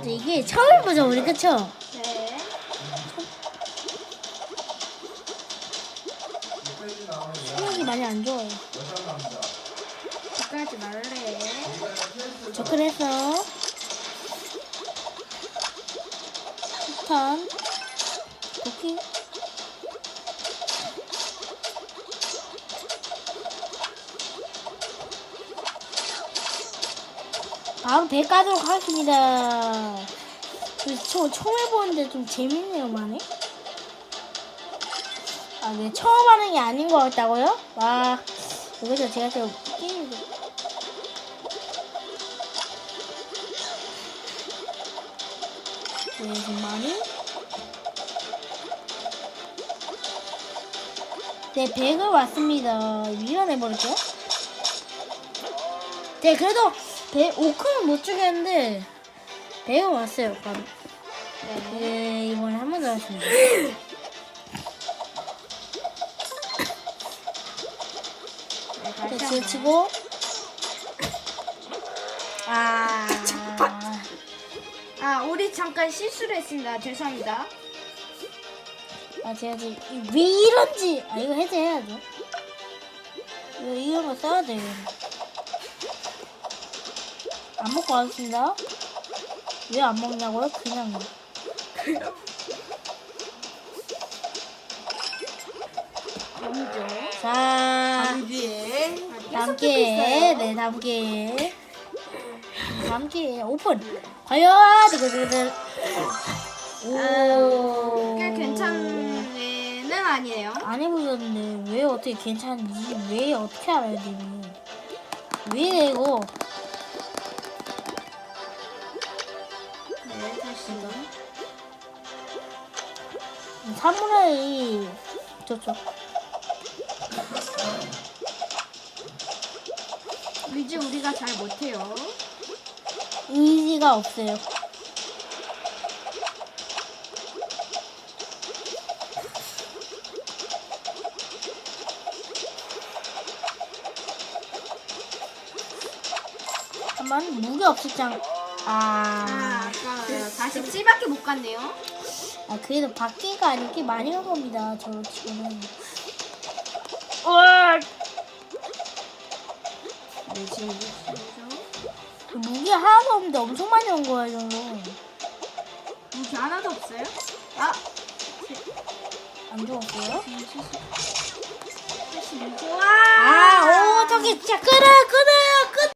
근데 이게 처음 해보죠, 우리 그쵸? 네. 실력이 많이 안 좋아요. 가까이 말래. 접근해서 폭탄 도킹 다음 배 까도록 하겠습니다. 저 처음 해보는데 좀 재밌네요, 많이. 아, 네, 처음 하는 게 아닌 것 같다고요? 와, 여기서 제가 좀 게임을 네, 좀 많이. 네, 100을 왔습니다. 밀어내버릴게요. 네, 그래도 100, 5큰은 못 주겠는데, 100은 왔어요, 바로. 네, 이번에 한 번 더 하겠습니다. 네, 다시 네, 한 지금 번. 치고. 아. 아, 우리 잠깐 실수를 했습니다. 죄송합니다. 아, 제가 지금 이- 왜 이런지. 아, 이거 해제해야죠. 이거, 이런 거 써야 돼요. 안 먹고 왔습니다. 왜 안 먹냐고요? 그냥. 아니죠. 자, 뒤에. 다음 기회에, 네, 다음 기회에. 다음 기회에 오픈. 과연, 이거들. 오. 꽤 괜찮은 애는 아니에요. 안 해보셨는데 왜 어떻게 괜찮은지 왜 어떻게 알아요 님이 왜 이거 사무라이 좋죠 이제 우리가 잘 못해요. 의지가 없어요 한번 무게 장 아, 아, 아까워요. 47밖에 못 갔네요. 아 그래도 밖에가 아니게 많이 간 겁니다 저 치고는 네, 지금 그 무게 하나도 없는데 엄청 많이 온 거야 이 정도 무기 하나도 없어요? 아, 안 좋았어요? 86. 와! 아, 오, 저기 진짜 끊어요, 끊어요!